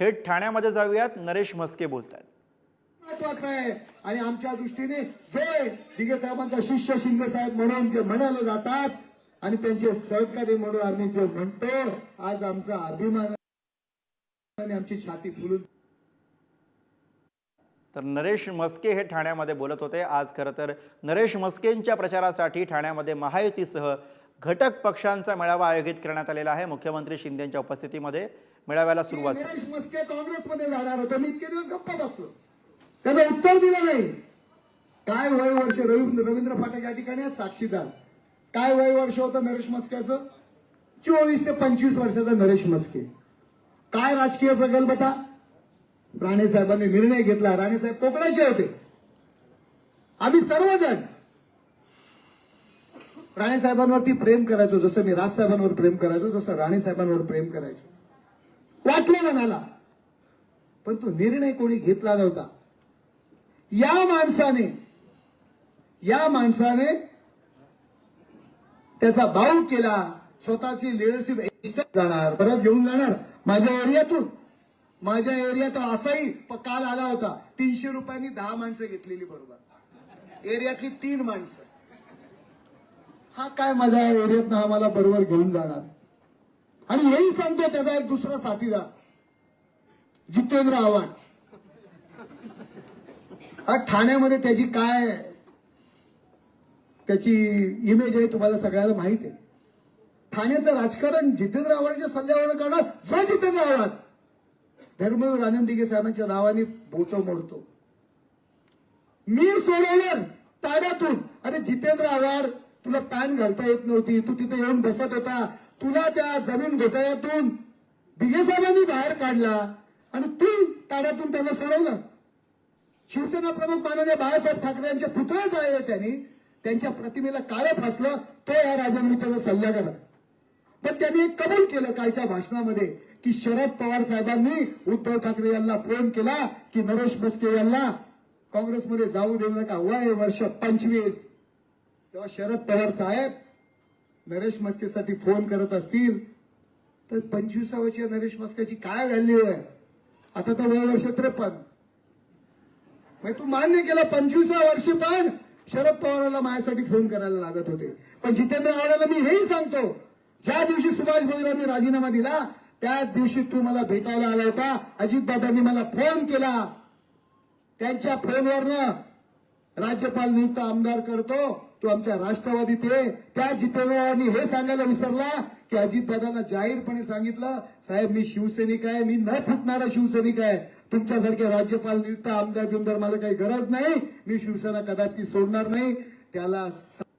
थेट ठाण्यामध्ये जाऊयात. नरेश म्हस्के बोलत आहेत महत्वाचं आहे. आणि आमच्या दृष्टीने जे दिगे साहेबांचा शिष्य शिंदे साहेब म्हणून जे म्हणाले जातात आणि त्यांचे सहकारी म्हणून आम्ही जे म्हणतो आज आमचा अभिमान आणि आमची छाती फुलून तर नरेश मस्के हे ठाण्यामध्ये बोलत होते. आज खरं तर नरेश मस्केंच्या प्रचारासाठी ठाण्यामध्ये महायुतीसह घटक पक्षांचा मेळावा आयोजित करण्यात आलेला आहे. मुख्यमंत्री शिंदेच्या उपस्थितीमध्ये मेळाव्याला सुरुवात झाली. काँग्रेसमध्ये जाणार होतो. मी इतके दिवस गप्पा बसलो त्याचं उत्तर दिलं नाही. काय वय वर्ष? रवींद्र फाटक या ठिकाणी आहेत साक्षीदार. काय वय वर्ष होतं नरेश मस्क्याचं चोवीस ते पंचवीस वर्षाचा नरेश मस्के. काय राजकीय प्रकल्पता राणे साहेबांनी निर्णय घेतला. राणे साहेब कोकणाचे होते. आम्ही सर्वजण राणे साहेबांवरती प्रेम करायचो जसं मी राज साहेबांवर प्रेम करायचो तसं राणे साहेबांवर प्रेम करायचो. वाटलं मनाला पण तो निर्णय कोणी घेतला नव्हता. या माणसाने या माणसाने त्याचा भाऊ केला स्वतःची लिडरशिप जाणार परत घेऊन जाणार माझ्या एरियातून. माझ्या एरियात असाही प- काल आला होता तीनशे रुपयांनी दहा माणसं घेतलेली बरोबर. एरियातली तीन माणसं. हा काय माझ्या एरियात हा आम्हाला बरोबर घेऊन जाणार. आणि हेही सांगतो त्याचा एक दुसरा साथीदार जितेंद्र आव्हाड. हा ठाण्यामध्ये त्याची काय त्याची इमेज आहे तुम्हाला सगळ्याला माहीत आहे. ठाण्याचं राजकारण जितेंद्र आव्हाडच्या सल्ल्यावर करणार जो जितेंद्र आव्हाड. धर्मवीर आनंद दिघे साहेबांच्या नावाने बोट मोडतो. मी सोडवलं ताड्यातून अरे जितेंद्र आव्हाड तुला पॅन घालता येत नव्हती. तू तिथे येऊन बसत होता. तुला त्या जमीन घोटाळ्यातून दिघे साहेबांनी बाहेर काढला आणि तू ताड्यातून त्याला सोडवलं. शिवसेना प्रमुख माननीय बाळासाहेब ठाकरे यांचे पुतळेच आहे त्यांनी. त्यांच्या प्रतिमेला काळं फासलं. तो या राजनमित्याचा सल्ला करा पण त्यांनी एक कबूल केलं कालच्या भाषणामध्ये की शरद पवार साहेबांनी उद्धव ठाकरे यांना फोन केला की नरेश मस्के यांना काँग्रेसमध्ये जाऊ देऊ नका. वय वर्ष पंचवीस. तेव्हा शरद पवार साहेब नरेश मस्केसाठी फोन करत असतील तर पंचवीसा वर्षीय नरेश मस्केची काय व्हॅल्यू आहे? आता तर वय वर्ष त्रेपन्न. म्हणजे तू मान्य केलं पंचवीसा वर्षी पण शरद पवारांना माझ्यासाठी फोन करायला लागत होते. पण जितेंद्र आव्हाडाला मी हेही सांगतो ज्या दिवशी सुभाष मी राजीनामा दिला त्याच दिवशी तू मला भेटायला आला होता अजितदादांनी मला फोन केला. त्यांच्या फोनवरनं राज्यपाल नियुक्त आमदार करतो तू आमच्या राष्ट्रवादीत आहे त्या जितेंद्रांनी हे सांगायला विसरला की अजितदादांना जाहीरपणे सांगितलं साहेब मी शिवसैनिक आहे मी न फुटणारा शिवसैनिक आहे. तुमच्यासारखे राज्यपाल नियुक्त आमदार बिमदार मला काही गरज नाही. मी शिवसेना कदापि सोडणार नाही. त्याला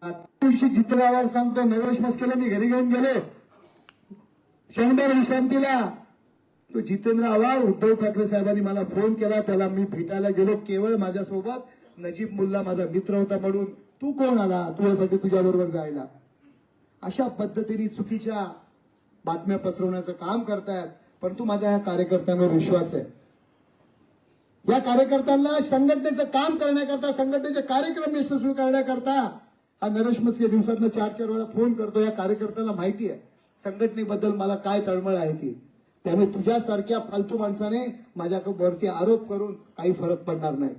दिवशी जितेंद्रावर सांगतो नरेश मस्केला मी घरी घेऊन गेलो. शंभर विश्रांतीला. तो जितेंद्र आव्हाड उद्धव ठाकरे साहेबांनी मला फोन केला. त्याला मी भेटायला गेलो केवळ माझ्यासोबत. नजीब मुल्ला माझा मित्र होता म्हणून. तू कोण आला तुझ्यासाठी तुझ्या बरोबर जायला? अशा पद्धतीने चुकीच्या बातम्या पसरवण्याचं काम करतायत परंतु माझ्या या कार्यकर्त्यांवर विश्वास आहे. या कार्यकर्त्यांना संघटनेचं काम करण्याकरता संघटनेचे कार्यक्रम यशस्वी करण्याकरता हा नरेश मस्के दिवसातनं चार चार वेळा फोन करतो. या कार्यकर्त्यांना माहिती आहे संघटनेबद्दल मला काय तळमळ आहे ती. त्यामुळे तुझ्यासारख्या फालतू माणसाने माझ्यावरती आरोप करून काही फरक पडणार नाही.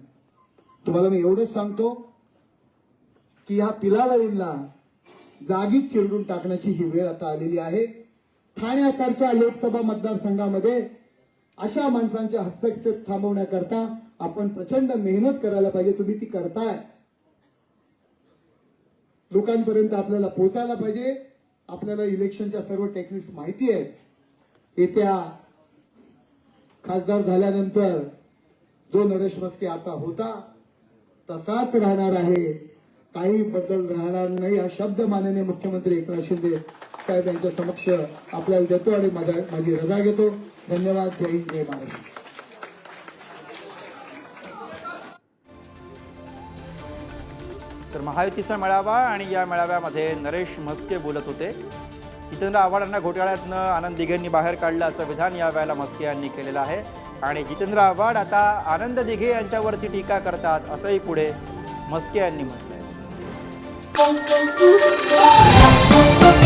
तुम्हाला मी एवढंच सांगतो की या पिलावळींना जागीच चिरडून टाकण्याची ही वेळ आता आलेली आहे. ठाण्यासारख्या लोकसभा मतदारसंघामध्ये अशा माणसांचे हस्तक्षेप थांबवण्याकरता आपण प्रचंड मेहनत करायला पाहिजे. तुम्ही ती करताय. लोकांपर्यंत आपल्याला पोहोचायला पाहिजे. आपल्याला इलेक्शनच्या सर्व टेक्निक्स माहिती आहेत. येत्या खासदार झाल्यानंतर जो नरेश मस्के आता होता तसाच राहणार आहे. काही बदल राहणार नाही हा शब्द माननीय मुख्यमंत्री एकनाथ शिंदे साहेब यांच्या समक्ष आपल्याला देतो आणि माझी रजा घेतो. धन्यवाद. जय हिंद जय महाराष्ट्र. तर महायुतीचा मेळावा आणि या मेळाव्यामध्ये नरेश म्हस्के बोलत होते. जितेंद्र आव्हाडांना घोटाळ्यातनं आनंद दिघेंनी बाहेर काढलं असं विधान यावेळेला म्हस्के यांनी केलेलं आहे. आणि जितेंद्र आव्हाड आता आनंद दिघे यांच्यावरती टीका करतात असंही पुढे म्हस्के यांनी म्हटलं Boom, boom, boom.